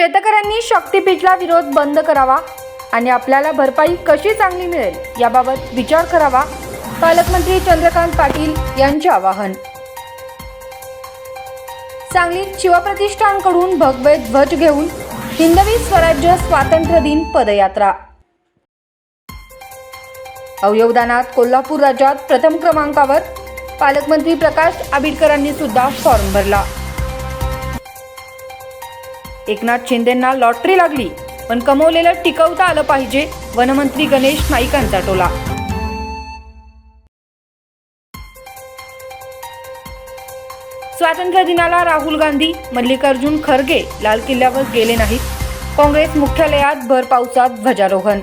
शेतकऱ्यांनी शक्तीपीठला विरोध बंद करावा आणि आपल्याला भरपाई कशी चांगली मिळेल याबाबत विचार करावा पालकमंत्री चंद्रकांत पाटील यांचे आवाहन. सांगलीत शिवप्रतिष्ठानकडून भगवे ध्वज घेऊन हिंदवी स्वराज्य स्वातंत्र्य दिन पदयात्रा. अवयवदानात कोल्हापूर राज्यात प्रथम क्रमांकावर पालकमंत्री प्रकाश आबिडकरांनी सुद्धा फॉर्म भरला. एकनाथ शिंदेंना लॉटरी लागली पण कमवलेलं टिकवता आलं पाहिजे वनमंत्री गणेश नाईकांचा टोला. स्वातंत्र्य दिनाला राहुल गांधी मल्लिकार्जुन खरगे लाल किल्ल्यावर गेले नाहीत. काँग्रेस मुख्यालयात भर पावसात ध्वजारोहण.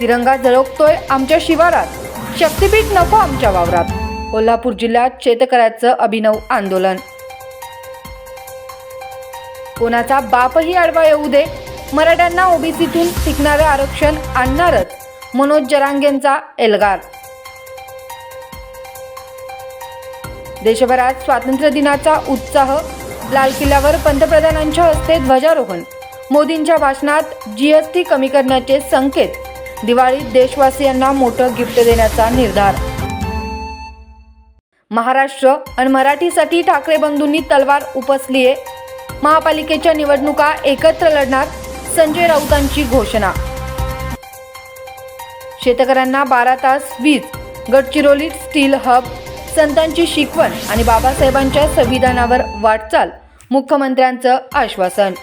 तिरंगा झळकतोय आमच्या शिवारात. शक्तीपीठ नको आमच्या वावरात. कोल्हापूर जिल्ह्यात शेतकऱ्याचं अभिनव आंदोलन. कोणाचा बापही आडवा येऊ दे. मराठ्यांना ओबीसीतून टिकणारे आरक्षण आणणारच मनोज जरांगेंचा एल्गार. देशभरात स्वातंत्र्य दिनाचा उत्साह लाल किल्ल्यावर पंतप्रधानांच्या हस्ते ध्वजारोहण मोदींच्या भाषणात जीएसटी कमी करण्याचे संकेत दिवाळीत देशवासियांना मोठं गिफ्ट देण्याचा निर्धार. महाराष्ट्र आणि मराठीसाठी ठाकरे बंधूंनी तलवार उपसलीये महापालिकेच्या निवडणुका एकत्र लढणार संजय राऊतांची घोषणा. शेतकऱ्यांना बारा तास वीज गडचिरोलीत स्टील हब संतांची शिकवण आणि बाबासाहेबांच्या संविधानावर वाटचाल मुख्यमंत्र्यांचं आश्वासन.